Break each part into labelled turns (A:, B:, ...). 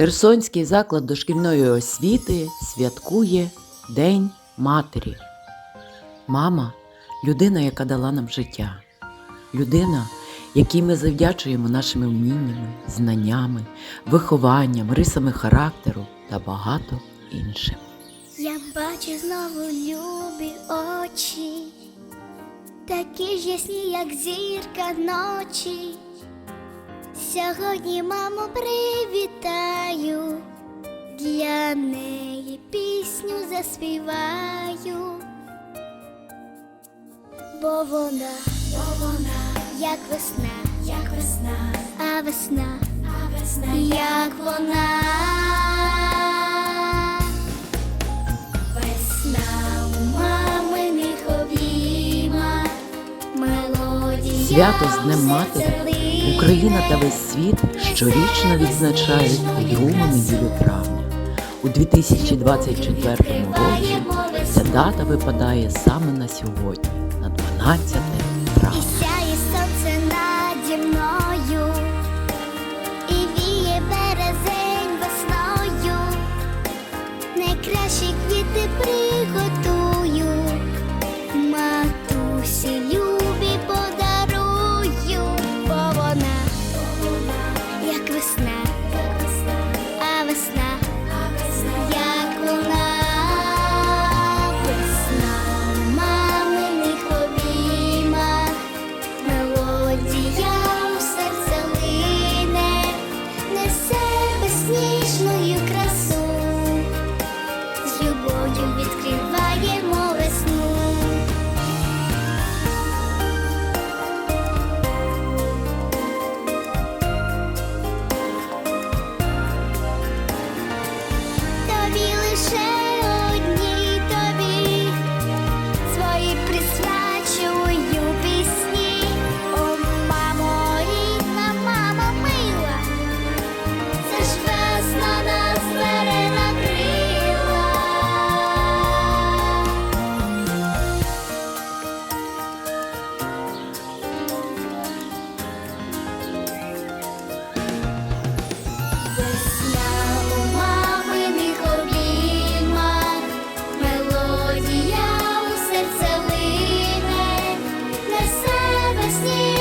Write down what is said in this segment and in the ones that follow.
A: Херсонський заклад дошкільної освіти святкує День Матері. Мама людина, яка дала нам життя, людина, якій ми завдячуємо нашими вміннями, знаннями, вихованням, рисами характеру та багато іншим.
B: Я бачу знову любі очі, такі ж ясні, як зірка ночі. Сьогодні маму привітаю, для неї пісню заспіваю, бо вона, бо вона, як весна, як весна, а весна, а весна, як вона.
A: Свято з Днем Матері. Україна та весь світ щорічно відзначають другу неділю травня. У 2024 році ця дата випадає саме на сьогодні, на 12 травня.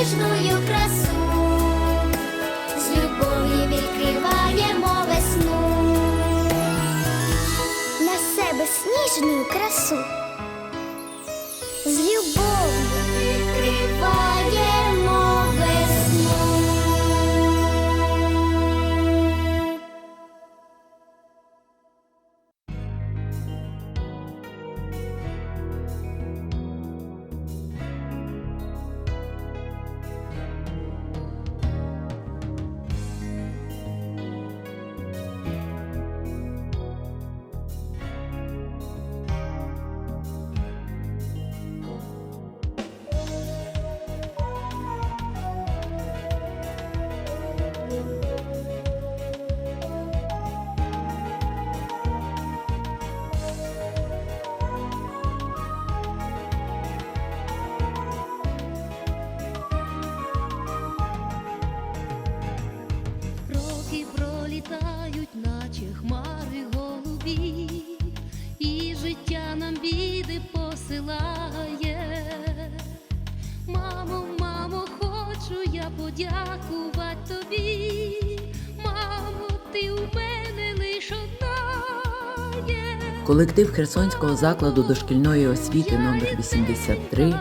B: Безсніжною красу, з любов'ю відкриваємо весну, несе безсніжною красу, з любов'ю відкриваємо
C: посилає. Мамо, мамо, хочу я подякувати тобі. Мамо, ти у мене лиш одна є.
A: Колектив Херсонського закладу дошкільної освіти номер 83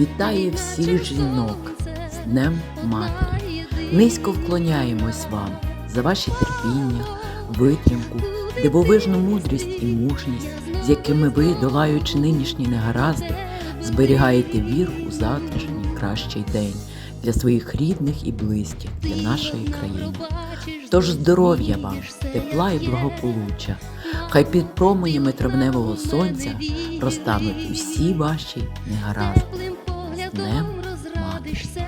A: вітає всіх жінок з Днем Матері. Низько вклоняємось вам за ваші терпіння, витримку, дивовижну мудрість і мужність, якими ви, долаючи нинішні негаразди, зберігаєте віру у завтрашній кращий день для своїх рідних і близьких, для нашої країни. Тож здоров'я вам, тепла і благополуччя. Хай під променями травневого сонця розтануть усі ваші негаразди. З Днем Матері.